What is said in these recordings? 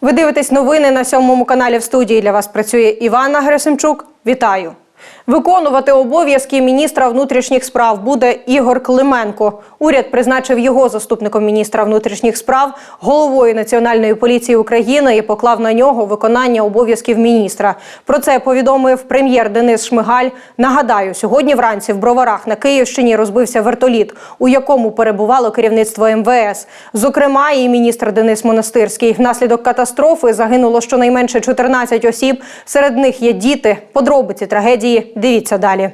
Ви дивитесь новини на сьомому каналі в студії. Для вас працює Івана Герасимчук. Вітаю. Виконувати обов'язки міністра внутрішніх справ буде Ігор Клименко. Уряд призначив його заступником міністра внутрішніх справ, головою Національної поліції України і поклав на нього виконання обов'язків міністра. Про це повідомив прем'єр Денис Шмигаль. Нагадаю, сьогодні вранці в Броварах на Київщині розбився вертоліт, у якому перебувало керівництво МВС. Зокрема, і міністр Денис Монастирський. Внаслідок катастрофи загинуло щонайменше 14 осіб. Серед них є діти. Подробиці трагедії дивіться далі.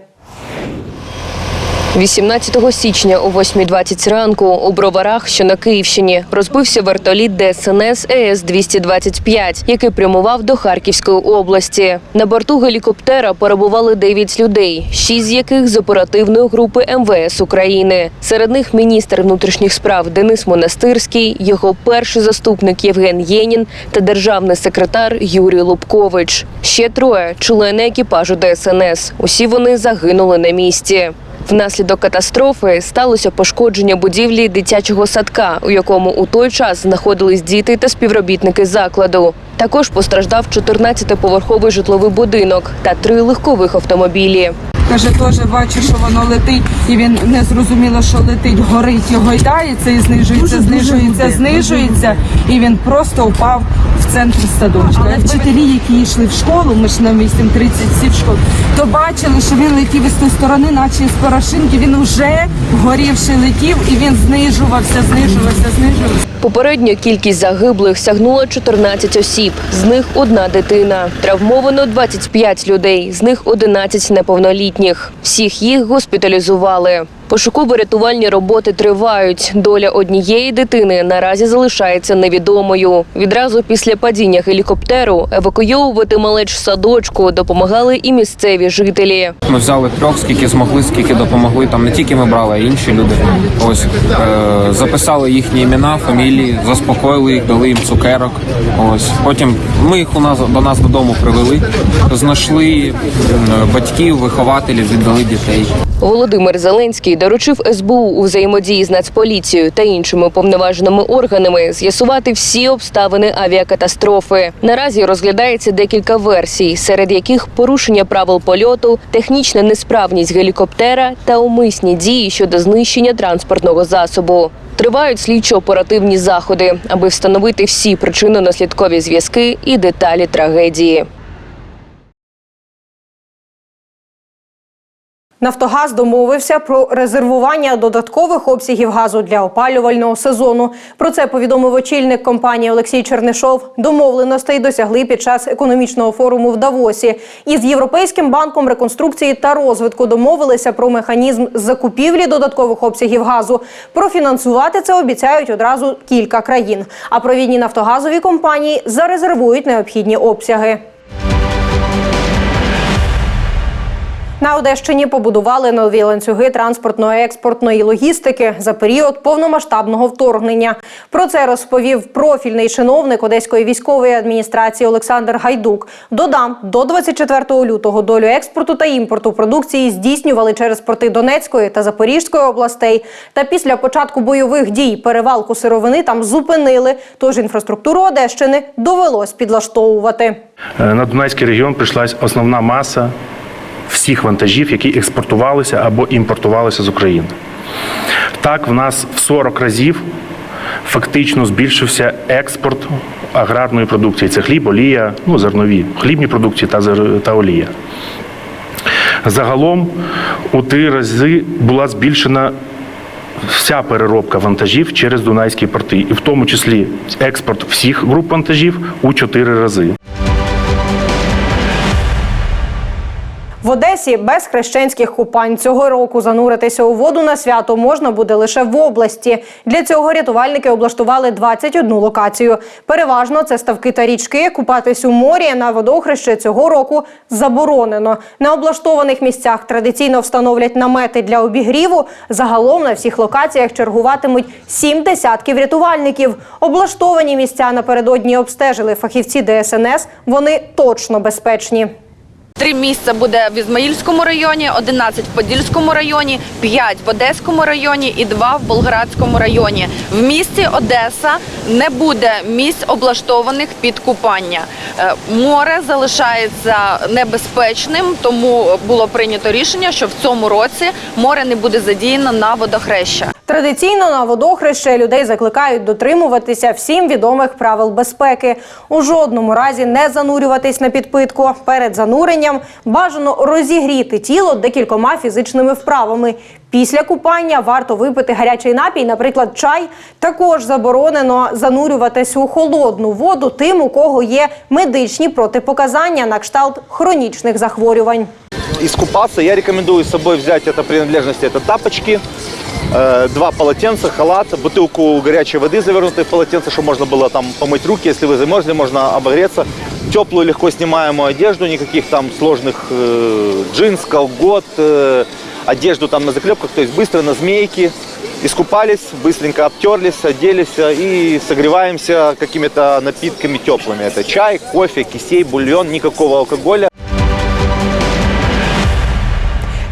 18 січня о 8.20 ранку у Броварах, що на Київщині, розбився вертоліт ДСНС ЕС-225, який прямував до Харківської області. На борту гелікоптера перебували 9 людей, 6 з яких з оперативної групи МВС України. Серед них міністр внутрішніх справ Денис Монастирський, його перший заступник Євген Єнін та державний секретар Юрій Лубкович. Ще троє члени екіпажу ДСНС. Усі вони загинули на місці. Внаслідок катастрофи сталося пошкодження будівлі дитячого садка, у якому у той час знаходились діти та співробітники закладу. Також постраждав 14-поверховий житловий будинок та три легкових автомобілі. Каже, теж бачу, що воно летить, і він не зрозуміло, що летить, горить і гойдається, і знижується, знижується, знижується, і він просто впав в центр садочка. Але вчителі, які йшли в школу, ми ж на 8.30 всі в школу, то бачили, що він летів із тої сторони, наче з порошинки. Він вже горівши летів, і він знижувався, знижувався, знижувався. Попередньо кількість загиблих сягнула 14 осіб, з них одна дитина. Травмовано 25 людей, з них 11 неповнолітніх. Всіх їх госпіталізували. Пошуково-рятувальні роботи тривають. Доля однієї дитини наразі залишається невідомою. Відразу після падіння гелікоптеру евакуйовувати малеч садочку допомагали і місцеві жителі. Ми взяли трьох, скільки змогли, скільки допомогли. Там не тільки ми брали, а й інші люди. Ось е, записали їхні імена, фамілії, заспокоїли їх, дали їм цукерок. Ось потім ми їх у нас до нас додому привели, знайшли батьків, вихователів, віддали дітей. Володимир Зеленський доручив СБУ у взаємодії з Нацполіцією та іншими повноваженими органами з'ясувати всі обставини авіакатастрофи. Наразі розглядається декілька версій, серед яких порушення правил польоту, технічна несправність гелікоптера та умисні дії щодо знищення транспортного засобу. Тривають слідчо-оперативні заходи, аби встановити всі причинно-наслідкові зв'язки і деталі трагедії. Нафтогаз домовився про резервування додаткових обсягів газу для опалювального сезону. Про це повідомив очільник компанії Олексій Чернишов. Домовленостей досягли під час економічного форуму в Давосі. Із Європейським банком реконструкції та розвитку домовилися про механізм закупівлі додаткових обсягів газу. Профінансувати це обіцяють одразу кілька країн. А провідні нафтогазові компанії зарезервують необхідні обсяги. На Одещині побудували нові ланцюги транспортно-експортної логістики за період повномасштабного вторгнення. Про це розповів профільний чиновник Одеської військової адміністрації Олександр Гайдук. Додам, до 24 лютого долю експорту та імпорту продукції здійснювали через порти Донецької та Запорізької областей. Та після початку бойових дій перевалку сировини там зупинили. Тож інфраструктуру Одещини довелось підлаштовувати. Е, На Донецький регіон прийшлась основна маса всіх вантажів, які експортувалися або імпортувалися з України. Так, в нас в 40 разів фактично збільшився експорт аграрної продукції. Це хліб, олія, ну, зернові, хлібні продукції та, та олія. Загалом у три рази була збільшена вся переробка вантажів через Дунайські порти, і в тому числі експорт всіх груп вантажів у чотири рази. В Одесі без хрещенських купань цього року зануритися у воду на свято можна буде лише в області. Для цього рятувальники облаштували 21 локацію. Переважно це ставки та річки. Купатись у морі на водохреще цього року заборонено. На облаштованих місцях традиційно встановлять намети для обігріву. Загалом на всіх локаціях чергуватимуть сім десятків рятувальників. Облаштовані місця напередодні обстежили фахівці ДСНС. Вони точно безпечні. Три місця буде в Ізмаїльському районі, 11 в Подільському районі, 5 в Одеському районі і 2 в Болградському районі. В місті Одеса не буде місць облаштованих під купання. Е, Море залишається небезпечним, тому було прийнято рішення, що в цьому році море не буде задіяно на водохреща. Традиційно на водохреще людей закликають дотримуватися всім відомих правил безпеки. У жодному разі не занурюватись на підпитку. Перед зануренням бажано розігріти тіло декількома фізичними вправами. Після купання варто випити гарячий напій, наприклад, чай. Також заборонено занурюватись у холодну воду тим, у кого є медичні протипоказання на кшталт хронічних захворювань. искупаться, я рекомендую с собой взять это принадлежности. Это тапочки, э, два полотенца, халат, бутылку горячей воды, завернутой в полотенце, чтобы можно было там помыть руки. Если вы замерзли, можно обогреться. Теплую, легко снимаемую одежду, никаких там сложных э, джинс, колгот, э, одежду там на заклепках, то есть быстро на змейки. Искупались, быстренько обтерлись, оделись э, и согреваемся какими-то напитками теплыми. Это чай, кофе, кисей, бульон, никакого алкоголя.